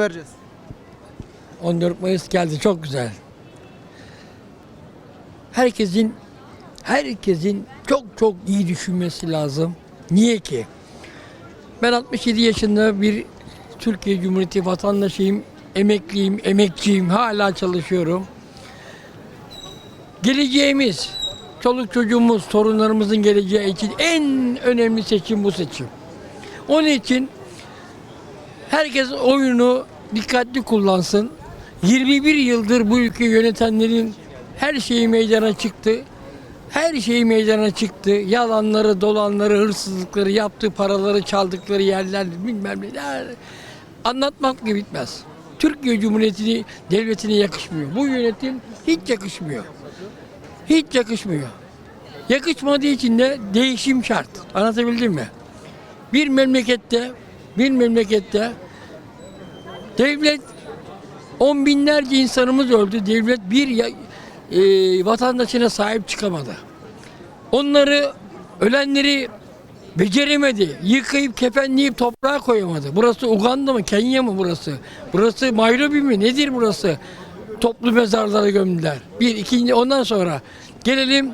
vereceğiz. 14 Mayıs geldi çok güzel. Herkesin herkesin çok çok iyi düşünmesi lazım. Niye ki? Ben 67 yaşında bir Türkiye Cumhuriyeti vatandaşıyım, emekliyim, emekçiyim, hala çalışıyorum. Geleceğimiz, çoluk çocuğumuz, torunlarımızın geleceği için en önemli seçim bu seçim. Onun için herkes oyunu dikkatli kullansın. 21 yıldır bu ülkeyi yönetenlerin her şeyi meydana çıktı. Her şeyi meydana çıktı. Yalanları, dolanları, hırsızlıkları, yaptığı paraları, çaldıkları yerler bilmem neler. Anlatmak gibi bitmez. Türkiye Cumhuriyeti'ni, devletine yakışmıyor. Bu yönetim hiç yakışmıyor. Hiç yakışmıyor. Yakışmadığı için de değişim şart. Anlatabildim mi? Bir memlekette, bir memlekette devlet on binlerce insanımız öldü. Devlet bir e, vatandaşına sahip çıkamadı. Onları ölenleri beceremedi. Yıkayıp kefenleyip toprağa koyamadı. Burası Uganda mı? Kenya mı burası? Burası Nairobi mi? Nedir burası? Toplu mezarlara gömdüler. Bir, ikinci, ondan sonra gelelim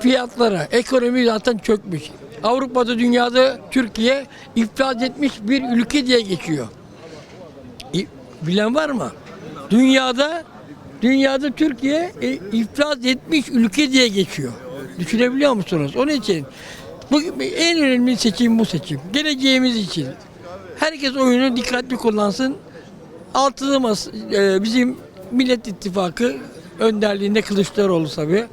fiyatlara. Ekonomi zaten çökmüş. Avrupa'da, dünyada Türkiye iflas etmiş bir ülke diye geçiyor. İ- Bilen var mı? Dünyada dünyada Türkiye e, iflas etmiş ülke diye geçiyor. Düşünebiliyor musunuz? Onun için bu en önemli seçim bu seçim. Geleceğimiz için. Herkes oyunu dikkatli kullansın. Altılı e, bizim Millet İttifakı önderliğinde Kılıçdaroğlu tabii.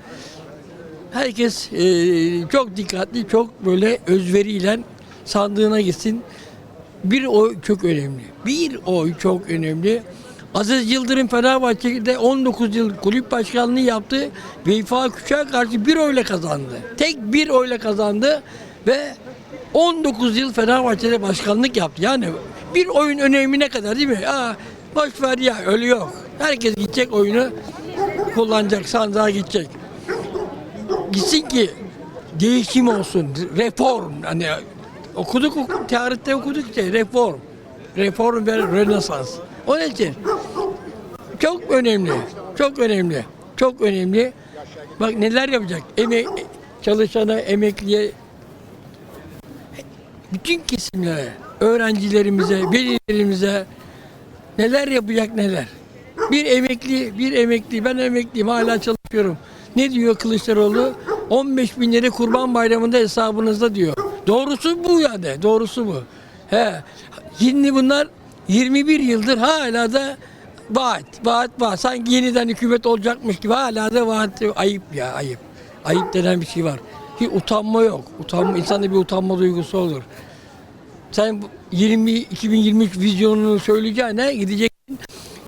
Herkes e, çok dikkatli, çok böyle özveriyle sandığına gitsin. Bir oy çok önemli. Bir oy çok önemli. Aziz Yıldırım Fenerbahçe'de 19 yıl kulüp başkanlığı yaptı. Veyfa Küçük'e karşı bir oyla kazandı. Tek bir oyla kazandı ve 19 yıl Fenerbahçe'de başkanlık yaptı. Yani bir oyun önemi ne kadar değil mi? Aa, boş ver ya öyle yok. Herkes gidecek oyunu kullanacak, sandığa gidecek. Gitsin ki değişim olsun, reform. Hani okuduk, okuduk tarihte okuduk işte reform. Reform ve Rönesans. Onun için çok önemli, çok önemli, çok önemli. Bak neler yapacak. Eme çalışana, emekliye, bütün kesimlere, öğrencilerimize, velilerimize neler yapacak neler. Bir emekli, bir emekli, ben emekliyim hala çalışıyorum. Ne diyor Kılıçdaroğlu? 15 bin lira kurban bayramında hesabınızda diyor. Doğrusu bu yani, doğrusu bu. He. Şimdi bunlar 21 yıldır hala da vaat, vaat, vaat. Sanki yeniden hükümet olacakmış gibi hala da vaat. Ayıp ya, ayıp. Ayıp denen bir şey var. Hiç utanma yok. Utanma, insanda bir utanma duygusu olur. Sen bu 20 2023 vizyonunu söyleyeceğine gideceksin.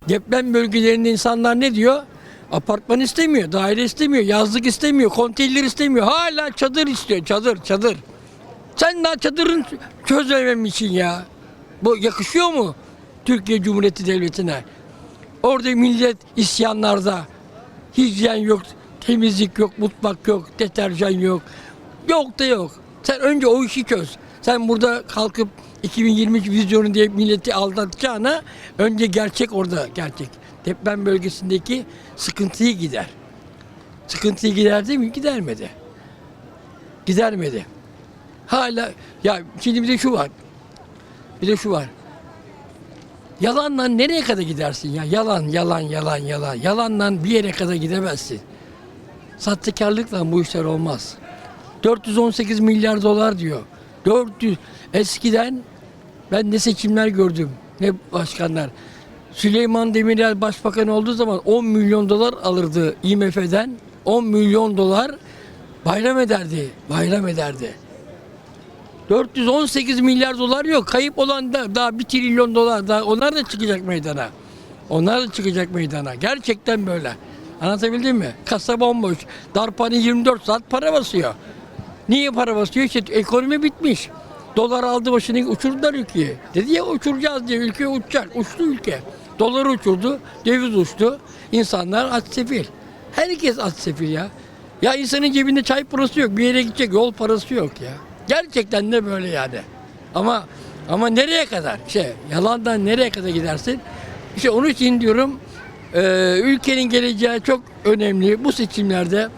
Deprem bölgelerinde insanlar ne diyor? Apartman istemiyor, daire istemiyor, yazlık istemiyor, konteyner istemiyor. Hala çadır istiyor, çadır, çadır. Sen daha çadırın çözememişsin ya. Bu yakışıyor mu Türkiye Cumhuriyeti Devleti'ne? Orada millet isyanlarda. Hijyen yok, temizlik yok, mutfak yok, deterjan yok. Yok da yok. Sen önce o işi çöz. Sen burada kalkıp 2023 vizyonu diye milleti aldatacağına önce gerçek orada gerçek. Deprem bölgesindeki sıkıntıyı gider. Sıkıntıyı giderdi mi? Gidermedi. Gidermedi. Hala ya şimdi bir de şu var. Bir de şu var. Yalanla nereye kadar gidersin ya? Yalan, yalan, yalan, yalan. Yalanla bir yere kadar gidemezsin. Sahtekarlıkla bu işler olmaz. 418 milyar dolar diyor. 400 eskiden ben ne seçimler gördüm ne başkanlar. Süleyman Demirel başbakan olduğu zaman 10 milyon dolar alırdı IMF'den. 10 milyon dolar bayram ederdi. Bayram ederdi. 418 milyar dolar yok. Kayıp olan da daha 1 trilyon dolar daha onlar da çıkacak meydana. Onlar da çıkacak meydana. Gerçekten böyle. Anlatabildim mi? Kasa bomboş. Darphane 24 saat para basıyor. Niye para basıyor? İşte ekonomi bitmiş. Dolar aldı başını uçurdular ülkeyi. Dedi ya uçuracağız diye ülke uçacak. Uçtu ülke. Dolar uçurdu, döviz uçtu. İnsanlar aç sefil. Herkes aç sefil ya. Ya insanın cebinde çay parası yok. Bir yere gidecek yol parası yok ya. Gerçekten de böyle yani. Ama Ama nereye kadar? İşte yalandan nereye kadar gidersin? İşte onun için diyorum e, ülkenin geleceği çok önemli bu seçimlerde.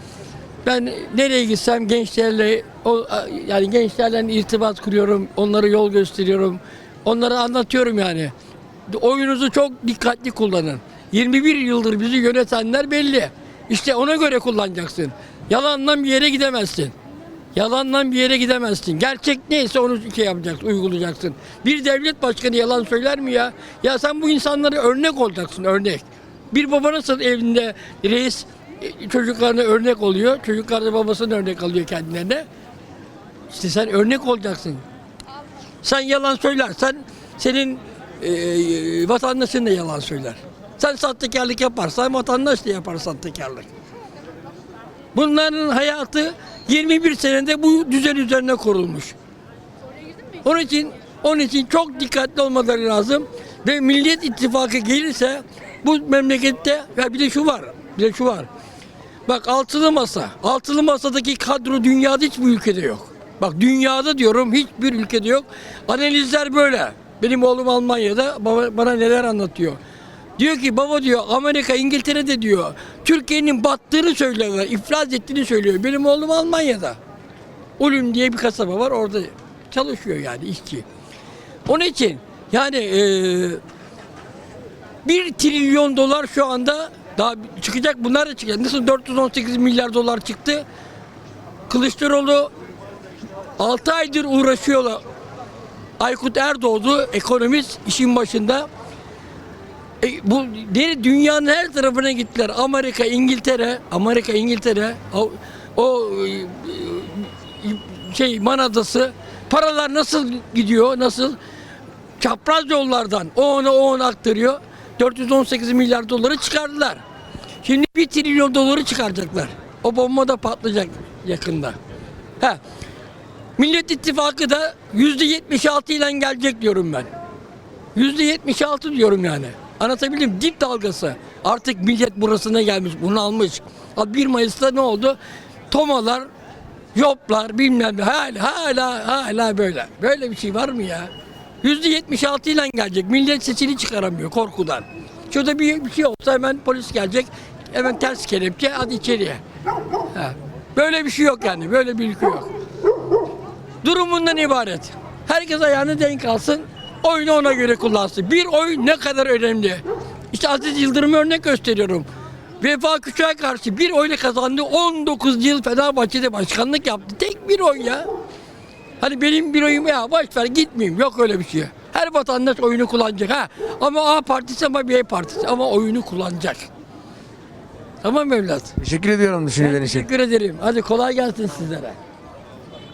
Ben nereye gitsem gençlerle o, yani gençlerle irtibat kuruyorum, onlara yol gösteriyorum, onlara anlatıyorum yani. Oyunuzu çok dikkatli kullanın. 21 yıldır bizi yönetenler belli. İşte ona göre kullanacaksın. Yalandan bir yere gidemezsin. Yalandan bir yere gidemezsin. Gerçek neyse onu şey yapacaksın, uygulayacaksın. Bir devlet başkanı yalan söyler mi ya? Ya sen bu insanlara örnek olacaksın, örnek. Bir baba nasıl evinde reis e, çocuklarına örnek oluyor. Çocuklar da babasının örnek alıyor kendilerine. İşte sen örnek olacaksın. Sen yalan söylersen senin e, vatandaşın da yalan söyler. Sen sahtekarlık yaparsan vatandaş da yapar sahtekarlık. Bunların hayatı 21 senede bu düzen üzerine kurulmuş. Onun için onun için çok dikkatli olmaları lazım ve Millet İttifakı gelirse bu memlekette ya bir de şu var. Bir de şu var. Bak altılı masa. Altılı masadaki kadro dünyada hiçbir ülkede yok. Bak dünyada diyorum hiçbir ülkede yok. Analizler böyle. Benim oğlum Almanya'da baba, bana neler anlatıyor. Diyor ki baba diyor Amerika İngiltere'de diyor Türkiye'nin battığını söylüyorlar, iflas ettiğini söylüyor. Benim oğlum Almanya'da. Ulüm diye bir kasaba var orada çalışıyor yani işçi. Onun için yani eee 1 trilyon dolar şu anda daha çıkacak bunlar da çıkacak. Nasıl 418 milyar dolar çıktı? Kılıçdaroğlu 6 aydır uğraşıyorlar. Aykut Erdoğdu ekonomist işin başında. E, bu dünyanın her tarafına gittiler. Amerika, İngiltere, Amerika, İngiltere, o, o e, şey Man Adası paralar nasıl gidiyor? Nasıl? Çapraz yollardan o ona o ona aktarıyor. 418 milyar doları çıkardılar. Şimdi 1 trilyon doları çıkaracaklar. O bomba da patlayacak yakında. Ha. Millet İttifakı da %76 ile gelecek diyorum ben. %76 diyorum yani. Anlatabildim dip dalgası. Artık millet burasına gelmiş, bunu almış. Abi 1 Mayıs'ta ne oldu? Tomalar, yoplar bilmem ne hala hala hala böyle. Böyle bir şey var mı ya? %76 ile gelecek. Millet sesini çıkaramıyor korkudan. Şurada bir, bir şey olsa hemen polis gelecek. Hemen ters kelepçe hadi içeriye. Ha. Böyle bir şey yok yani. Böyle bir ülke yok. Durum bundan ibaret. Herkes ayağını denk alsın. Oyunu ona göre kullansın. Bir oy ne kadar önemli. İşte Aziz Yıldırım'ı örnek gösteriyorum. Vefa Küçük'e karşı bir oyla kazandı. 19 yıl Fenerbahçe'de başkanlık yaptı. Tek bir oy ya. Hani benim bir oyum ya boş ver gitmeyeyim. Yok öyle bir şey. Her vatandaş oyunu kullanacak ha. Ama A partisi ama B partisi ama oyunu kullanacak. Tamam mı evlat? Teşekkür ediyorum düşüncelerin için. Teşekkür ederim. Hadi kolay gelsin sizlere.